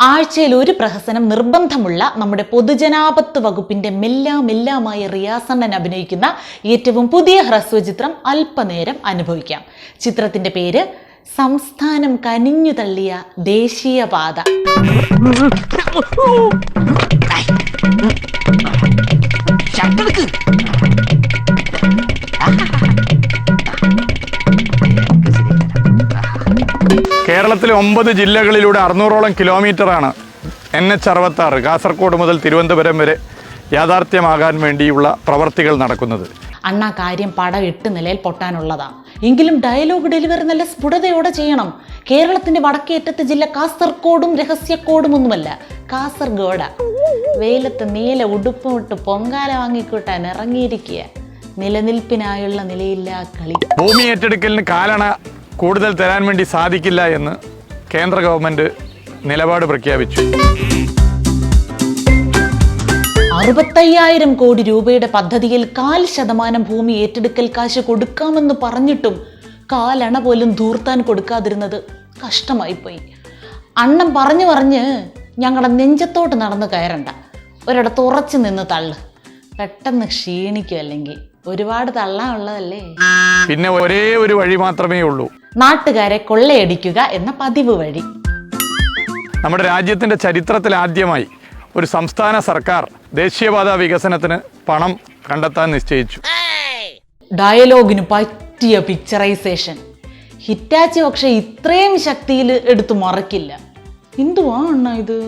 ആഴ്ചയിൽ ഒരു പ്രഹസനം നിർബന്ധമുള്ള നമ്മുടെ പൊതുജനാപത്ത് വകുപ്പിന്റെ മെല്ലാം മെല്ലാമായ റിയാസണ്ണൻ അഭിനയിക്കുന്ന ഏറ്റവും പുതിയ ഹ്രസ്വചിത്രം അല്പനേരം അനുഭവിക്കാം. ചിത്രത്തിന്റെ പേര് സംസ്ഥാനം കനിഞ്ഞു തള്ളിയ ദേശീയപാത. കേരളത്തിലെ ഒമ്പത് ജില്ലകളിലൂടെ അറുന്നൂറോളം കിലോമീറ്ററാണ് എൻ എച്ച് അറുപത്താറ് കാസർഗോഡ് മുതൽ തിരുവനന്തപുരം വരെ യാഥാർത്ഥ്യമാകാൻ വേണ്ടിയുള്ള പ്രവർത്തികൾ നടക്കുന്നത്. അണ്ണാ കാര്യം പടം എട്ട് നിലയിൽ പൊട്ടാനുള്ളതാ. എങ്കിലും ഡയലോഗ് ഡെലിവറി നല്ല സ്ഫുടതയോടെ ചെയ്യണം. കേരളത്തിന്റെ വടക്കേറ്റത്തെ ജില്ല കാസർഗോഡും രഹസ്യക്കോടും ഒന്നുമല്ല കാസർഗോഡ. വെയിലത്ത് നീല ഉടുപ്പുമിട്ട് പൊങ്കാല വാങ്ങിക്കൂട്ടാൻ ഇറങ്ങിയിരിക്കുക നിലനിൽപ്പിനായുള്ള നിലയില്ലാ കളി. ഭൂമി ഏറ്റെടുക്കലിന് കാലണ കൂടുതൽ തരാൻ വേണ്ടി സാധിക്കില്ല എന്ന് കേന്ദ്ര ഗവൺമെന്റ് നിലപാട് പ്രഖ്യാപിച്ചു. അറുപത്തയ്യായിരം കോടി രൂപയുടെ പദ്ധതിയിൽ കാൽ ശതമാനം ഭൂമി ഏറ്റെടുക്കൽ കാശ് കൊടുക്കാമെന്ന് പറഞ്ഞിട്ടും കാലണ പോലും ധൂർത്താൻ കൊടുക്കാതിരുന്നത് കഷ്ടമായിപ്പോയി. അണ്ണം പറഞ്ഞു പറഞ്ഞ് ഞങ്ങളുടെ നെഞ്ചത്തോട്ട് നടന്ന് കയറണ്ട. ഒരിടത്ത് ഉറച്ചു നിന്ന് തള്ളു. പെട്ടെന്ന് ക്ഷീണിക്കും അല്ലെങ്കിൽ. ഒരുപാട് തള്ളാനുള്ളതല്ലേ? പിന്നെ ഒരേ ഒരു വഴി മാത്രമേ ഉള്ളൂ. നാട്ടുകാരെ കൊള്ളയടിക്കുക എന്ന പതിവ് വഴി. നമ്മുടെ രാജ്യത്തിന്റെ ചരിത്രത്തിൽ ആദ്യമായി ഒരു സംസ്ഥാന സർക്കാർ ദേശീയപാത വികസനത്തിന് പണം കണ്ടെത്താൻ നിശ്ചയിച്ചു. ഡയലോഗിന് പറ്റിയ പിക്ചറൈസേഷൻ ഹിറ്റാച്ചി പക്ഷെ ഇത്രയും ശക്തിയിൽ എടുത്തു മറക്കില്ല. എന്തുവാ അണ്ണാ ഇത്?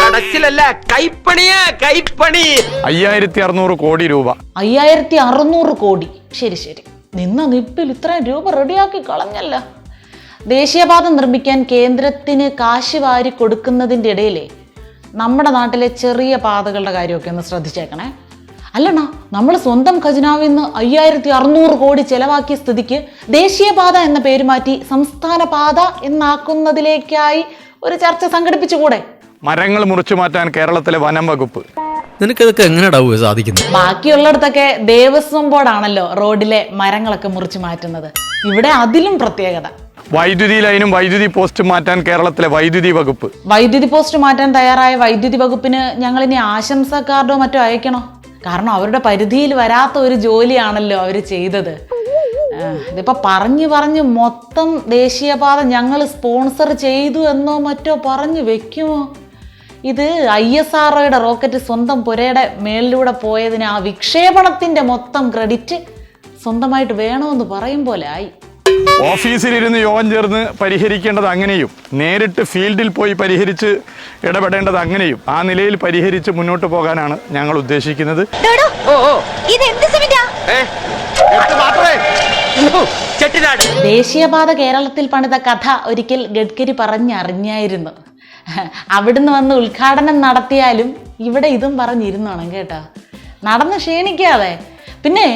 കടച്ചിലല്ല കൈപ്പണിയാ കൈപ്പണി. അയ്യായിരത്തി അറുന്നൂറ് കോടി രൂപ. അയ്യായിരത്തി അറുന്നൂറ് കോടി. ശരി ശരി. നിന്ന നിപ്പിൽ ഇത്രയും രൂപ റെഡിയാക്കി കളഞ്ഞല്ല. ദേശീയപാത നിർമ്മിക്കാൻ കേന്ദ്രത്തിന് കാശ് വാരി കൊടുക്കുന്നതിന്റെ ഇടയിലേ നമ്മുടെ നാട്ടിലെ ചെറിയ പാതകളുടെ കാര്യമൊക്കെ ഒന്ന് ശ്രദ്ധിച്ചേക്കണേ. അല്ലണ്ണ നമ്മൾ സ്വന്തം ഖജനാവിൽ നിന്ന് അയ്യായിരത്തി അറുന്നൂറ് കോടി ചെലവാക്കിയ സ്ഥിതിക്ക് ദേശീയപാത എന്ന പേര് മാറ്റി സംസ്ഥാന പാത എന്നാക്കുന്നതിലേക്കായി ഒരു ചർച്ച സംഘടിപ്പിച്ചുകൂടെ? മരങ്ങൾ മുറിച്ചു മാറ്റാൻ കേരളത്തിലെ വനം വകുപ്പ്. നിനക്കിതൊക്കെ എങ്ങനെയാടാവുക സാധിക്കുന്നത് ബാക്കിയുള്ളിടത്തൊക്കെ ദേവസ്വം ബോർഡാണല്ലോ റോഡിലെ മരങ്ങളൊക്കെ മുറിച്ചു മാറ്റുന്നത്. ഇവിടെ അതിലും പ്രത്യേകത. വൈദ്യുതി ലൈനും വൈദ്യുതി പോസ്റ്റ് മാറ്റാൻ കേരളത്തിലെ വൈദ്യുതി വകുപ്പ്. വൈദ്യുതി പോസ്റ്റ് മാറ്റാൻ തയ്യാറായ വൈദ്യുതി വകുപ്പിന് ഞങ്ങൾ ഇനി ആശംസ കാർഡോ മറ്റോ അയക്കണോ? കാരണം അവരുടെ പരിധിയിൽ വരാത്ത ഒരു ജോലിയാണല്ലോ അവർ ചെയ്തത്. ആ, ഇതിപ്പോ പറഞ്ഞു പറഞ്ഞു മൊത്തം ദേശീയപാത ഞങ്ങൾ സ്പോൺസർ ചെയ്തു എന്നോ മറ്റോ പറഞ്ഞു വെക്കുമോ? ഇത് ഐ എസ് ആർ ഒയുടെ റോക്കറ്റ് സ്വന്തം പുരയുടെ മേളിലൂടെ പോയതിന് ആ വിക്ഷേപണത്തിന്റെ മൊത്തം ക്രെഡിറ്റ് സ്വന്തമായിട്ട് വേണമെന്ന് പറയും പോലെ ആയി. ഓഫീസിലിരുന്ന് യോഗം ചേർന്ന് പരിഹരിക്കേണ്ടത് അങ്ങനെയും. നേരിട്ട് ഫീൽഡിൽ പോയി പരിഹരിച്ച് ഇടപെടേണ്ടത് അങ്ങനെയും. ആ നിലയിൽ പരിഹരിച്ച് മുന്നോട്ട് പോകാനാണ് ഞങ്ങൾ ഉദ്ദേശിക്കുന്നത്. ഓ ഓ ഇത് എന്ത് സിമെന്റാ ഏ മാത്രമേ ചെട്ടിനാട്. ദേശീയപാത കേരളത്തിൽ പണിത കഥ ഒരിക്കൽ ഗഡ്കരി പറഞ്ഞറിഞ്ഞായിരുന്നു. അവിടുന്ന് വന്ന് ഉദ്ഘാടനം നടത്തിയാലും ഇവിടെ ഇതും പറഞ്ഞിരുന്നോണം കേട്ടോ. നടന്ന് ക്ഷീണിക്കാതെ. പിന്നെ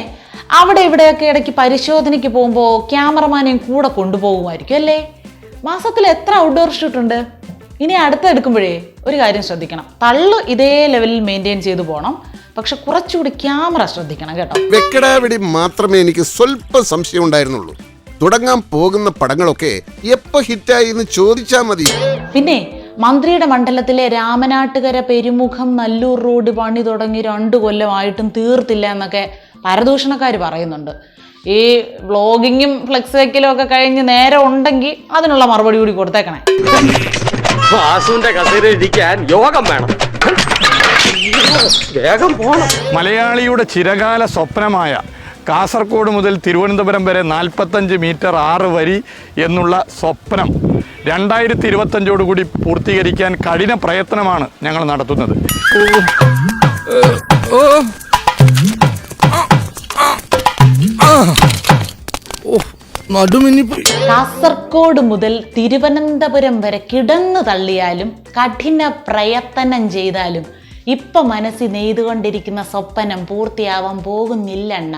അവിടെ ഇവിടെയൊക്കെ ഇടയ്ക്ക് പരിശോധനയ്ക്ക് പോകുമ്പോൾ ക്യാമറമാനെയും കൂടെ കൊണ്ടുപോകുമായിരിക്കും അല്ലേ? മാസത്തിൽ എത്ര ഔട്ട്ഡോർ ഷൂട്ടുണ്ട് ഇനി അടുത്ത എടുക്കുമ്പോഴേ ഒരു കാര്യം ശ്രദ്ധിക്കണം. തള്ളു ഇതേ ലെവലിൽ മെയിന്റെയിൻ ചെയ്തു പോകണം പക്ഷെ കുറച്ചുകൂടി ക്യാമറ ശ്രദ്ധിക്കണം കേട്ടോ. വെക്കടാവിടി മാത്രമേ എനിക്ക് സ്വല്പം സംശയം ഉണ്ടായിരുന്നുള്ളൂ. തുടങ്ങാൻ പോകുന്ന പടങ്ങളൊക്കെ എപ്പോ ഹിറ്റായി എന്ന് ചോദിച്ചാൽ മതി. പിന്നെ മന്ത്രിയുടെ മണ്ഡലത്തിലെ രാമനാട്ടുകര പെരുമുഖം നല്ലൂർ റോഡ് പണി തുടങ്ങി രണ്ടു കൊല്ലമായിട്ടും തീർത്തില്ല എന്നൊക്കെ പരദൂഷണക്കാർ പറയുന്നുണ്ട്. ഈ വ്ളോഗിങ്ങും ഫ്ലെക്സ് വെക്കലും ഒക്കെ കഴിഞ്ഞ് നേരെ ഉണ്ടെങ്കിൽ അതിനുള്ള മറുപടി കൂടി കൊടുത്തേക്കണേ. വാസുവിന്റെ കസേര ഇരിക്കാൻ യോഗം വേണം. വേഗം പോണം. മലയാളിയുടെ ചിരകാല സ്വപ്നമായ കാസർഗോഡ് മുതൽ തിരുവനന്തപുരം വരെ നാൽപ്പത്തഞ്ച് മീറ്റർ ആറ് വരി എന്നുള്ള സ്വപ്നം രണ്ടായിരത്തി ഇരുപത്തഞ്ചോടുകൂടി പൂർത്തീകരിക്കാൻ കഠിന പ്രയത്നമാണ് ഞങ്ങൾ നടത്തുന്നത്. കാസർഗോഡ് മുതൽ തിരുവനന്തപുരം വരെ കിടന്നു തള്ളിയാലും കഠിന പ്രയത്നം ചെയ്താലും ഇപ്പൊ മനസ്സിൽ നെയ്തുകൊണ്ടിരിക്കുന്ന സ്വപ്നം പൂർത്തിയാവാൻ പോകുന്നില്ലണ്ണ.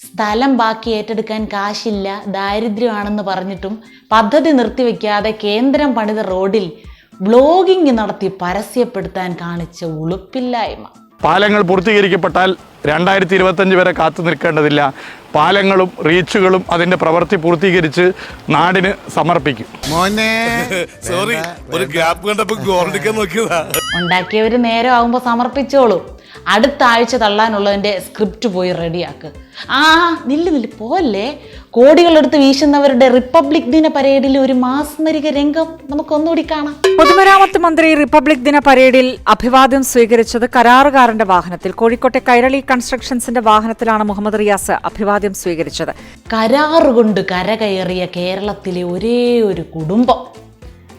സ്ഥലം ബാക്കി ഏറ്റെടുക്കാൻ കാശില്ല ദാരിദ്ര്യമാണെന്ന് പറഞ്ഞിട്ടും പദ്ധതി നിർത്തിവെക്കാതെ കേന്ദ്രം പണിത റോഡിൽ ബ്ലോഗിംഗ് നടത്തി പരസ്യപ്പെടുത്താൻ കാണിച്ച ഉളുപ്പില്ലായ്മ. പാലങ്ങൾ പൂർത്തീകരിക്കപ്പെട്ടാൽ രണ്ടായിരത്തി ഇരുപത്തഞ്ച് വരെ കാത്തു നിൽക്കേണ്ടതില്ല. പാലങ്ങളും റീച്ചുകളും അതിന്റെ പ്രവൃത്തി പൂർത്തീകരിച്ച് നാടിന് സമർപ്പിക്കും. മോനെ. സോറി ഒരു ഗ്യാപ്പ് കണ്ടപ്പോ ഗോൾഡിക്കാൻ നോക്കിയതാ. ഉണ്ടാക്കിയവർ നേരം ആകുമ്പോ സമർപ്പിച്ചോളൂ. അടുത്ത ആഴ്ച തള്ളാനുള്ളതിന്റെ സ്ക്രിപ്റ്റ് പോയി റെഡിയാക്ക് ആ നില്ല് നില്ല് പോവല്ലേ? കോടികളെടുത്ത് വീശുന്നവരുടെ റിപ്പബ്ലിക് ദിന പരേഡിൽ ഒരു മാസ്മരിക രംഗം നമുക്കൊന്നുകൂടി കാണാം. പൊതുമരാമത്ത് മന്ത്രി റിപ്പബ്ലിക് ദിന പരേഡിൽ അഭിവാദ്യം സ്വീകരിച്ചത് കരാറുകാരന്റെ വാഹനത്തിൽ. കോഴിക്കോട്ടെ കൈരളി കൺസ്ട്രക്ഷൻസിന്റെ വാഹനത്തിലാണ് മുഹമ്മദ് റിയാസ് അഭിവാദ്യം സ്വീകരിച്ചത്. കരാറുകൊണ്ട് കരകയറിയ കേരളത്തിലെ ഒരേ ഒരു കുടുംബം.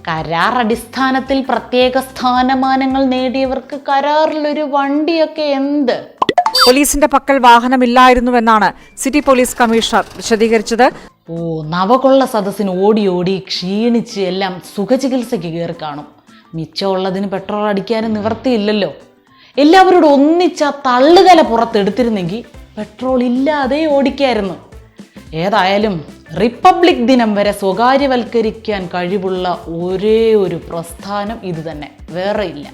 കരാർ അടിസ്ഥാനത്തിൽ പ്രത്യേക സ്ഥാനമാനങ്ങൾ നേടിയവർക്ക് കരാറിലൊരു വണ്ടിയൊക്കെ എന്ത്? പോലീസിന്റെ പക്കൽ വാഹനമില്ലായിരുന്നുവെന്നാണ് സിറ്റി പോലീസ് കമ്മീഷണർ വിശദീകരിച്ചത്. ഓ നവകൊള്ള സദസ്സിന് ഓടി ഓടി ക്ഷീണിച്ച് എല്ലാം സുഖചികിത്സയ്ക്ക് കയറി കാണും. മിച്ചമുള്ളതിന് പെട്രോൾ അടിക്കാനും നിവർത്തിയില്ലല്ലോ എല്ലാവരോടും ഒന്നിച്ച തള്ളുകല പുറത്തെടുത്തിരുന്നെങ്കിൽ പെട്രോൾ ഇല്ലാതെ ഓടിക്കായിരുന്നു. ഏതായാലും റിപ്പബ്ലിക് ദിനം വരെ സ്വകാര്യവൽക്കരിക്കാൻ കഴിവുള്ള ഒരേ ഒരു പ്രസ്ഥാനം ഇത് തന്നെ. വേറെ ഇല്ല.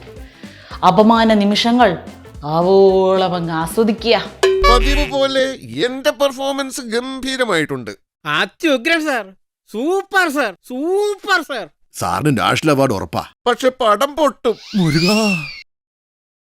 അപമാന നിമിഷങ്ങൾ ആവോളം അങ്ങ് ആസ്വദിക്കുക. പതിവ് പോലെ എന്റെ പെർഫോമൻസ് ഗംഭീരമായിട്ടുണ്ട്. അത്യുഗ്രൻ sir super sir super sir സാറിന് നാഷണൽ അവാർഡ് ഉറപ്പാ. പക്ഷെ പടം പൊട്ടും. മുരുക.